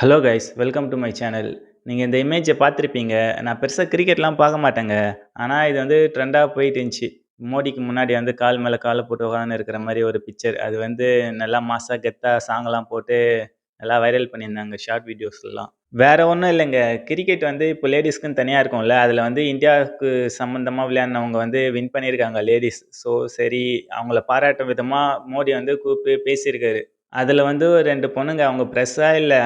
Hello guys welcome to my channel நீங்கள் இந்த இமேஜை பார்த்துருப்பீங்க. நான் பெருசாக கிரிக்கெட்லாம் பார்க்க மாட்டேங்க. ஆனால் இது வந்து ட்ரெண்டாக போயிட்டு இருந்துச்சு. மோடிக்கு முன்னாடி வந்து கால் மேலே காலை போட்டு உட்காந்து இருக்கிற மாதிரி ஒரு பிக்சர் அது வந்து நல்லா மாசாக கெத்தாக சாங்லாம் போட்டு நல்லா வைரல் பண்ணியிருந்தாங்க ஷார்ட் வீடியோஸ்லாம் வேற ஒன்றும் இல்லைங்க. கிரிக்கெட் வந்து இப்போ லேடிஸ்க்குன்னு தனியாக இருக்கும்ல. அதில் வந்து இந்தியாவுக்கு சம்மந்தமாக விளையாடினவங்க வந்து வின் பண்ணியிருக்காங்க லேடிஸ் ஸோ சரி அவங்கள பாராட்டும் விதமாக மோடி வந்து கூப்பிட்டு பேசியிருக்காரு. அதில் வந்து ஒரு ரெண்டு பொண்ணுங்க அவங்க ப்ரெஸ்ஸாக இல்லை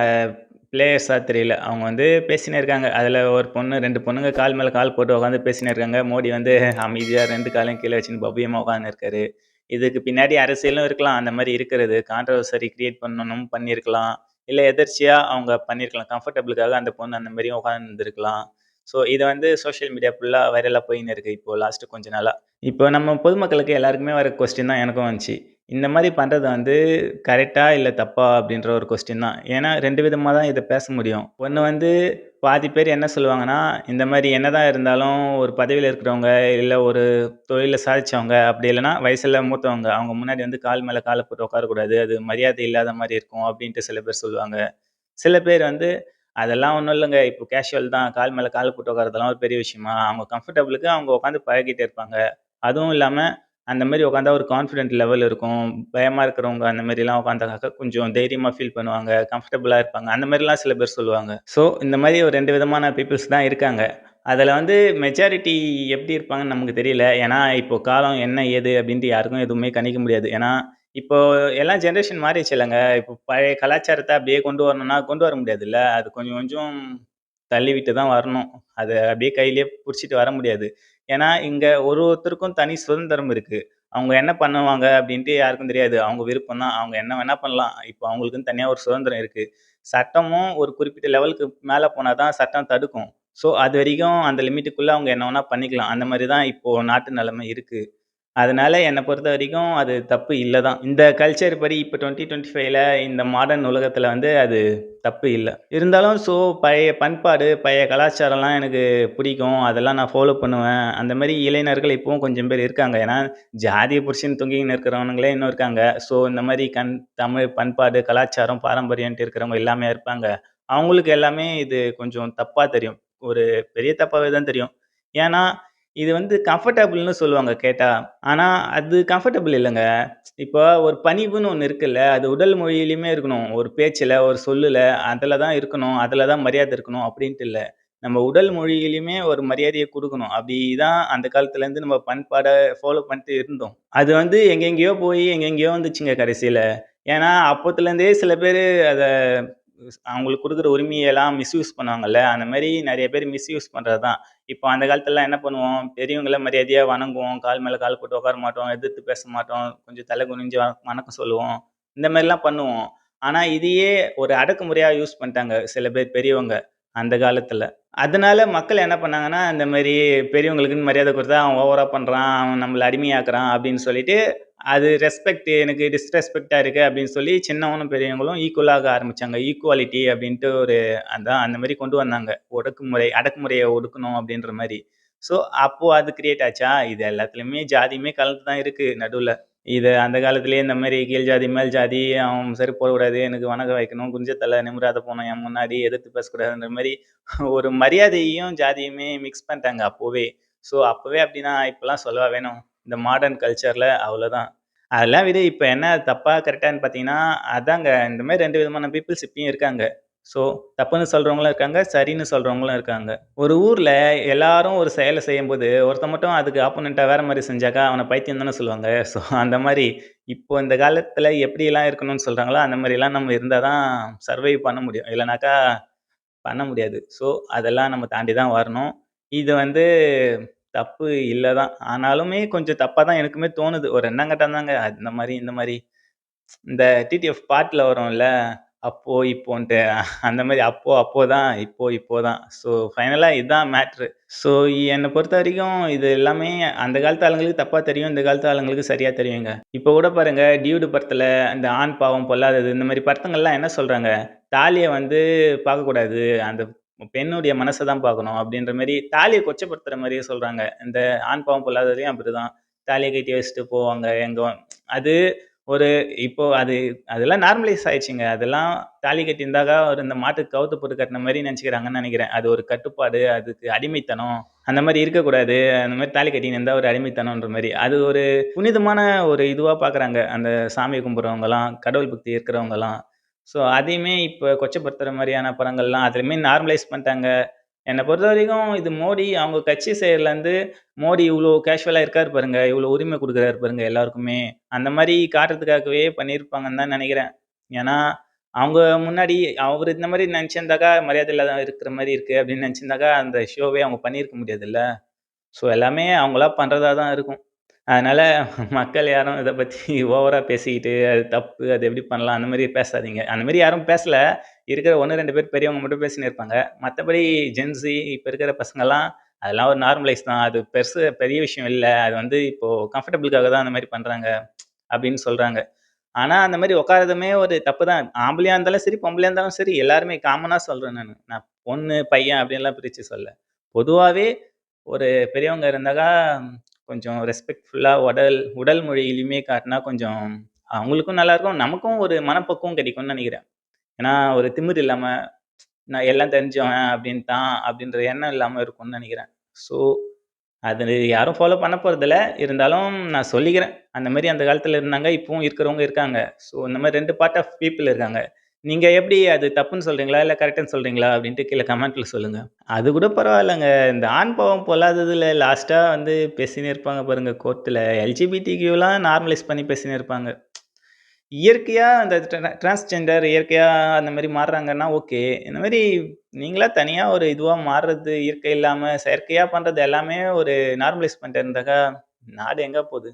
பிளேயர்ஸாக தெரியல. அவங்க வந்து பேசினே இருக்காங்க. அதில் ஒரு பொண்ணு ரெண்டு பொண்ணுங்க கால் மேலே கால் போட்டு உட்காந்து பேசினே இருக்காங்க. மோடி வந்து அமைதியாக ரெண்டு காலையும் கீழே வச்சுன்னு பவ்யமாக உட்காந்துருக்காரு இதுக்கு பின்னாடி அரசியலும் இருக்கலாம். அந்த மாதிரி இருக்கிறது. கான்ட்ரவர்சரி கிரியேட் பண்ணணும் பண்ணியிருக்கலாம் இல்லை எதர்ச்சியாக அவங்க பண்ணியிருக்கலாம் கம்ஃபர்டபுளுக்காக அந்த பொண்ணு அந்த மாதிரியும் உட்காந்துருக்கலாம் ஸோ இது வந்து சோஷியல் மீடியா ஃபுல்லாக வைரலாக போயின்னு இருக்குது இப்போது லாஸ்ட்டு கொஞ்ச நாளாக இப்போ நம்ம பொதுமக்களுக்கு எல்லாருக்குமே வர கொஸ்டின் தான் எனக்கும் வந்துச்சு. இந்த மாதிரி பண்ணுறது வந்து கரெக்டாக இல்லை தப்பா அப்படின்ற ஒரு கொஸ்டின் தான். ஏன்னா ரெண்டு விதமாக தான் இதை பேச முடியும். ஒன்று வந்து பாதி பேர் என்ன சொல்லுவாங்கன்னா இந்த மாதிரி என்னதான் இருந்தாலும் ஒரு பதவியில் இருக்கிறவங்க இல்லை ஒரு தொழிலில் சாதிச்சவங்க அப்படி இல்லைனா வயசில் மூத்தவங்க அவங்க முன்னாடி வந்து கால் மேலே காலை போட்டு உட்காரக்கூடாது அது மரியாதை இல்லாத மாதிரி இருக்கும் அப்படின்ட்டு சில பேர் சொல்லுவாங்க. சில பேர் வந்து அதெல்லாம் ஒன்றும் இல்லைங்க. இப்போ கேஷுவல் தான் கால் மேலே கால் போட்டு உட்காரதெல்லாம் ஒரு பெரிய விஷயமா. அவங்க கம்ஃபர்டபுளுக்கு அவங்க உட்காந்து பழகிட்டே இருப்பாங்க. அதுவும் இல்லாமல் அந்த மாதிரி உட்காந்தா ஒரு கான்ஃபிடென்ட் லெவல் இருக்கும். பயமாக இருக்கிறவங்க அந்த மாதிரிலாம் உட்காந்தாக்க கொஞ்சம் தைரியமாக ஃபீல் பண்ணுவாங்க கம்ஃபர்டபுளாக இருப்பாங்க. அந்த மாதிரிலாம் சில பேர் சொல்லுவாங்க. ஸோ இந்த மாதிரி ஒரு ரெண்டு விதமான பீப்புள்ஸ் தான் இருக்காங்க. அதில் வந்து மெஜாரிட்டி எப்படி இருப்பாங்கன்னு நமக்கு தெரியல. ஏன்னா இப்போ காலம் என்ன ஏது அப்படின்ட்டு யாருக்கும் எதுவுமே கணிக்க முடியாது. ஏன்னா இப்போ எல்லாம் ஜென்ரேஷன் மாறிடுச்சு இல்லைங்க. இப்போ பழைய கலாச்சாரத்தை அப்படியே கொண்டு வரணும்னா கொண்டு வர முடியாதுல்ல. அது கொஞ்சம் கொஞ்சம் தள்ளிவிட்டு தான் வரணும். அதை அப்படியே கையிலேயே பிடிச்சிட்டு வர முடியாது. ஏன்னா இங்கே ஒரு ஒருத்தருக்கும் தனி சுதந்திரம் இருக்குது அவங்க என்ன பண்ணுவாங்க அப்படின்ட்டு யாருக்கும் தெரியாது. அவங்க விருப்பம் தான். அவங்க என்ன வேணால் பண்ணலாம். இப்போ அவங்களுக்குன்னு தனியாக ஒரு சுதந்திரம் இருக்குது சட்டமும் ஒரு குறிப்பிட்ட லெவலுக்கு மேலே போனால் தான் சட்டம் தடுக்கும். ஸோ அது வரைக்கும் அந்த லிமிட்டுக்குள்ளே அவங்க என்ன வேணால் பண்ணிக்கலாம். அந்த மாதிரி தான் இப்போது நாட்டு நிலைமை இருக்குது அதனால என்னை பொறுத்த வரைக்கும் அது தப்பு இல்லை தான். இந்த கல்ச்சர் படி இப்போ டுவெண்ட்டி டுவெண்ட்டி ஃபைவ்ல இந்த மாடர்ன் உலகத்தில் வந்து அது தப்பு இல்லை. இருந்தாலும் ஸோ பழைய பண்பாடு பழைய கலாச்சாரம்லாம் எனக்கு பிடிக்கும். அதெல்லாம் நான் ஃபாலோ பண்ணுவேன். அந்த மாதிரி இளைஞர்கள் இப்போவும் கொஞ்சம் பேர் இருக்காங்க. ஏன்னா ஜாதியை புருஷன் தொங்கின்னு இருக்கிறவனுங்களே இன்னும் இருக்காங்க. ஸோ இந்த மாதிரி கண் தமிழ் பண்பாடு கலாச்சாரம் பாரம்பரியன்ட்டு இருக்கிறவங்க எல்லாமே இருப்பாங்க. அவங்களுக்கு எல்லாமே இது கொஞ்சம் தப்பாக தெரியும். ஒரு பெரிய தப்பாகவே தான் தெரியும். ஏன்னா இது வந்து கம்ஃபர்டபுள்னு சொல்லுவாங்க கேட்டால் ஆனால் அது கம்ஃபர்டபுள் இல்லைங்க இப்போ ஒரு பணிவுன்னு ஒன்று இருக்குல்ல, அது உடல் மொழியிலையுமே இருக்கணும். ஒரு பேச்சில் ஒரு சொல்லில் அதில் தான் இருக்கணும். அதில் தான் மரியாதை இருக்கணும் அப்படின்ட்டு இல்லை நம்ம உடல் மொழியிலையுமே ஒரு மரியாதையை கொடுக்கணும் அப்படி தான் அந்த காலத்துலேருந்து நம்ம பண்பாடை ஃபாலோ பண்ணிட்டு இருந்தோம். அது வந்து எங்கெங்கேயோ போய் எங்கெங்கேயோ வந்துச்சுங்க கடைசியில் ஏன்னா, அப்போத்துலேருந்தே சில பேர் அதை அவங்களுக்கு கொடுக்குற உரிமையெல்லாம் மிஸ்யூஸ் பண்ணுவாங்கல்ல அந்த மாதிரி நிறைய பேர் மிஸ்யூஸ் பண்ணுறது தான் இப்போ அந்த காலத்துலலாம் என்ன பண்ணுவோம் பெரியவங்கள மரியாதையாக வணங்குவோம் கால் மேலே கால் போட்டு உட்கார மாட்டோம் எதிர்த்து பேச மாட்டோம் கொஞ்சம் தலை குனிஞ்சு வணக்கம் சொல்லுவோம் இந்த மாதிரிலாம் பண்ணுவோம். ஆனால் இதையே ஒரு அடக்குமுறையாக யூஸ் பண்ணிட்டாங்க சில பேர் பெரியவங்க அந்த காலத்தில். அதனால மக்கள் என்ன பண்ணாங்கன்னா இந்த மாதிரி பெரியவங்களுக்குன்னு மரியாதை கொடுத்தா அவன் ஓவராக பண்ணுறான் அவன் நம்மளை அடிமையாக்குறான் அப்படின்னு சொல்லிட்டு அது ரெஸ்பெக்ட் எனக்கு டிஸ்ரெஸ்பெக்டாக இருக்குது அப்படின்னு சொல்லி சின்னவனும் பெரியவங்களும் ஈக்குவலாக ஆரம்பித்தாங்க ஈக்குவாலிட்டி அப்படின்ட்டு ஒரு அதான் அந்த மாதிரி கொண்டு வந்தாங்க. ஒடுக்குமுறை அடக்குமுறையை ஒடுக்கணும் அப்படின்ற மாதிரி. ஸோ அப்போது அது கிரியேட் ஆச்சா? இது எல்லாத்துலேயுமே ஜாதியுமே கலந்து தான் இருக்குது நடுவில். இது அந்த காலத்துலேயே இந்த மாதிரி கீழ் ஜாதி மேல் ஜாதி அவன் சரி போடக்கூடாது எனக்கு வணக்கம் வைக்கணும் குஞ்சத்தலை நிமிராத போனோம் என் முன்னாடி எதிர்த்து பேசக்கூடாதுன்ற மாதிரி ஒரு மரியாதையும் ஜாதியுமே மிக்ஸ் பண்ணிட்டாங்க அப்போவே. ஸோ அப்போவே அப்படின்னா இப்போலாம் சொல்லவா வேணும்? இந்த மாடர்ன் கல்ச்சரில் அவ்வளோதான் அதெல்லாம் விட இப்போ என்ன தப்பாக கரெக்டான்னு பார்த்தீங்கன்னா அதாங்க இந்த மாதிரி ரெண்டு விதமான பீப்புள்ஸ் இப்பயும் இருக்காங்க. ஸோ தப்புன்னு சொல்கிறவங்களும் இருக்காங்க சரின்னு சொல்கிறவங்களும் இருக்காங்க. ஒரு ஊரில் எல்லாரும் ஒரு செயலை செய்யும்போது ஒருத்த மட்டும் அதுக்கு ஆப்போனண்ட்டாக வேறு மாதிரி செஞ்சாக்கா அவனை பைத்தியம் தானே சொல்லுவாங்க. ஸோ அந்த மாதிரி இப்போ இந்த காலத்தில் எப்படியெல்லாம் இருக்கணும்னு சொல்கிறாங்களோ அந்த மாதிரிலாம் நம்ம இருந்தால் தான் சர்வை பண்ண முடியும். இல்லைனாக்கா பண்ண முடியாது. ஸோ அதெல்லாம் நம்ம தாண்டி தான் வரணும். இது வந்து தப்பு இல்லை தான். ஆனாலுமே கொஞ்சம் தப்பாக தான் எனக்குமே தோணுது. ஒரு எண்ணங்கட்டம் தாங்க. அந்த மாதிரி இந்த மாதிரி இந்த டிடிஎஃப் பாட்டுல வரும்ல. அப்போ, இப்போன்ட்டு அந்த மாதிரி அப்போ, அப்போ தான். இப்போ, இப்போ தான். ஸோ ஃபைனலா இதுதான் மேட்ரு. ஸோ என்னை பொறுத்த வரைக்கும் இது எல்லாமே அந்த காலத்து ஆளுங்களுக்கு தப்பா தெரியும். இந்த காலத்து ஆளுங்களுக்கு சரியா தெரியுங்க. இப்போ கூட பாருங்க டியூடு படத்துல இந்த ஆண் பாவம் பொல்லாதது இந்த மாதிரி படத்துங்கள்லாம் என்ன சொல்றாங்க? தாலிய வந்து பார்க்கக்கூடாது. அந்த பெண்ணுடைய மனசை தான் பார்க்கணும் அப்படின்ற மாதிரி தாலியை கொச்சப்படுத்துகிற மாதிரியே சொல்கிறாங்க இந்த ஆண் பாவம் பொல்லாததையும் அப்படிதான் தாலியை கட்டி வச்சுட்டு போவாங்க எங்கே அது ஒரு இப்போ அது அதெல்லாம் நார்மலைஸ் ஆயிடுச்சுங்க. அதெல்லாம் தாலி கட்டியிருந்தாக்கா ஒரு இந்த மாட்டுக்கு கவுத்து போட்டு கட்டின மாதிரி நினச்சிக்கிறாங்கன்னு நினைக்கிறேன் அது ஒரு கட்டுப்பாடு, அதுக்கு அடிமைத்தனம், அந்த மாதிரி இருக்கக்கூடாது. அந்த மாதிரி தாலி கட்டின்னு இருந்தால் ஒரு அடிமைத்தனம்ன்ற மாதிரி அது ஒரு புனிதமான ஒரு இதுவாக பார்க்குறாங்க. அந்த சாமி கும்பிட்றவங்கலாம் கடவுள் பக்தி இருக்கிறவங்கலாம். ஸோ அதையுமே இப்போ கொச்சைப்படுத்துகிற மாதிரியான படங்கள்லாம் அதுலயுமே நார்மலைஸ் பண்ணிட்டாங்க. என்னை பொறுத்த வரைக்கும் இது மோடி அவங்க கட்சி சைடுலருந்து மோடி இவ்வளோ கேஷுவலாக இருக்காரு பாருங்க. இவ்வளோ உரிமை கொடுக்குறாரு பாருங்க எல்லாருக்குமே. அந்த மாதிரி காட்டுறதுக்காகவே பண்ணியிருப்பாங்கன்னு தான் நினைக்கிறேன் ஏன்னா, அவங்க முன்னாடி அவர் இந்த மாதிரி நினச்சிருந்தாக்கா மரியாதை இல்லாத இருக்கிற மாதிரி இருக்குது அப்படின்னு நினச்சிருந்தாக்கா அந்த ஷோவே அவங்க பண்ணியிருக்க முடியாதுல்ல. ஸோ எல்லாமே அவங்களா பண்ணுறதா தான் இருக்கும். அதனால மக்கள் யாரும் இதை பற்றி ஓவரா பேசிக்கிட்டு, அது தப்பு, அது எப்படி பண்ணலாம், அந்த மாதிரி பேசாதீங்க. அந்த மாதிரி யாரும் பேசல. இருக்கிற 1, 2 பேர் பெரியவங்க மட்டும் பேசின்னு இருப்பாங்க. மற்றபடி ஜென்ஸி இப்போ இருக்கிற பசங்கள்லாம் அதெல்லாம் ஒரு நார்மலைஸ் தான். அது பெருசு பெரிய விஷயம் இல்லை அது வந்து இப்போது கம்ஃபர்டபுளுக்காக தான் அந்த மாதிரி பண்ணுறாங்க அப்படின்னு சொல்கிறாங்க ஆனால் அந்த மாதிரி உட்காரதுமே ஒரு தப்பு தான். ஆம்பளையாக இருந்தாலும் சரி, பொம்பளையாக இருந்தாலும் சரி, எல்லாருமே காமனாக சொல்கிறேன் நான் நான் பொண்ணு, பையன் அப்படின்லாம் பிரித்து சொல்ல பொதுவாகவே ஒரு பெரியவங்க இருந்தாக்கா, கொஞ்சம் ரெஸ்பெக்ட்ஃபுல்லாக உடல் உடல் மொழியிலையுமே காட்டினா கொஞ்சம் அவங்களுக்கும் நல்லாயிருக்கும் நமக்கும் ஒரு மனப்பக்குவம் கிடைக்கும்னு நினைக்கிறேன் ஏன்னா, ஒரு திமிர் இல்லாமல் நான் எல்லாம் தெரிஞ்சவன் தான் அப்படின்ற எண்ணம் இல்லாமல் இருக்கும்னு நினைக்கிறேன் ஸோ, அது யாரும் ஃபாலோ பண்ண போகிறதில்ல இருந்தாலும் நான் சொல்லிக்கிறேன். அந்த மாதிரி அந்த காலத்தில் இருந்தாங்க. இப்போவும் இருக்கிறவங்க இருக்காங்க. ஸோ, இந்த மாதிரி ரெண்டு பார்ட் ஆஃப் பீப்பிள் இருக்காங்க. நீங்க எப்படி அது தப்புன்னு சொல்றீங்களா? இல்ல கரெக்ட்டுன்னு சொல்றீங்களா? அப்படின்ட்டு கீழ கமெண்ட்ல சொல்லுங்க. அது கூட பரவாயில்லங்க. இந்த ஆண் பாவம் பொல்லாததுல லாஸ்ட்டா வந்து பேசினே இருப்பாங்க பாருங்க கோர்ட்ல. எல்ஜிபிடிக்யூலாம் நார்மலைஸ் பண்ணி பேசினே இருப்பாங்க. இயற்கையா அந்த ட்ரா டிரான்ஸ்ஜெண்டர் இயற்கையா அந்த மாரி மாறுறாங்கன்னா ஓகே. இந்த மாரி நீங்களா தனியா ஒரு இதுவா மாறுறது, இயற்கை இல்லாம செயற்கையா பண்றது எல்லாமே ஒரு நார்மலைஸ் பண்ணிட்டு இருந்தாக்கா, நாடு எங்க போது?